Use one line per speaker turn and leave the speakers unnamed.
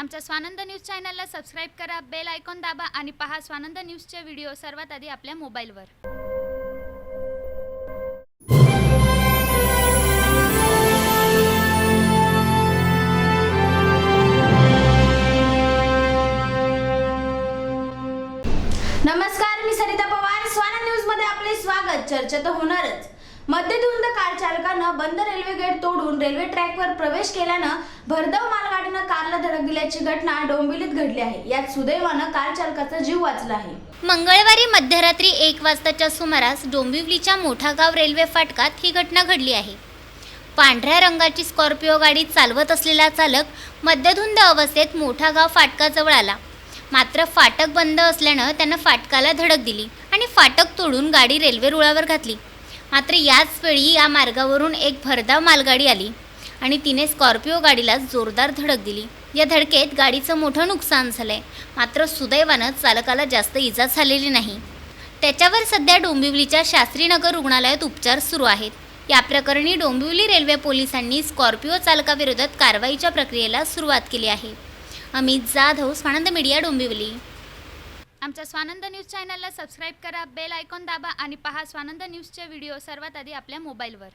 आमच्या स्वानंद न्यूज चॅनलला सबस्क्राईब करा बेल आयकॉन दाबा आणि पहा स्वानंद न्यूजचे व्हिडिओ सर्वात आधी आपल्या मोबाईलवर.
नमस्कार मी सरिता पवार. स्वानंद न्यूजमध्ये आपले स्वागत. चर्चा तर होणारच. मध्यधुंद कार चालकानं बंद रेल्वे गेट तोडून रेल्वे ट्रॅकवर प्रवेश केल्यानं भरधाव मालगाडीनं धडक दिल्याची घटना डोंबिवलीत घडली आहे. यात सुदैवानं कार चालकाचा जीव वाचला आहे.
मंगळवारी मध्यरात्री एक वाजताच्या सुमारास डोंबिवलीच्या मोठागाव रेल्वे फाटकात ही घटना घडली आहे. पांढऱ्या रंगाची स्कॉर्पिओ गाडी चालवत असलेला चालक मध्यधुंद अवस्थेत मोठागाव फाटकाजवळ आला. मात्र फाटक बंद असल्यानं त्यानं फाटकाला धडक दिली आणि फाटक तोडून गाडी रेल्वे रुळावर घातली. मात्र याच वेळी या मार्गावरून एक भरधाव मालगाडी आली आणि तिने स्कॉर्पिओ गाडीला जोरदार धडक दिली. या धडकेत गाडीचं मोठं नुकसान झालं आहे मात्र सुदैवानं चालकाला जास्त इजा झालेली नाही. त्याच्यावर सध्या डोंबिवलीच्या शास्त्रीनगर रुग्णालयात उपचार सुरू आहेत. या प्रकरणी डोंबिवली रेल्वे पोलिसांनी स्कॉर्पिओ चालकाविरोधात कारवाईच्या प्रक्रियेला सुरुवात केली आहे. अमित जाधव स्वानंद मीडिया डोंबिवली.
आमच्या स्वानंद न्यूज चॅनलला सबस्क्राईब करा बेल आयकॉन दाबा आणि पहा स्वानंद न्यूजचे व्हिडिओ सर्वात आधी आपल्या मोबाईलवर.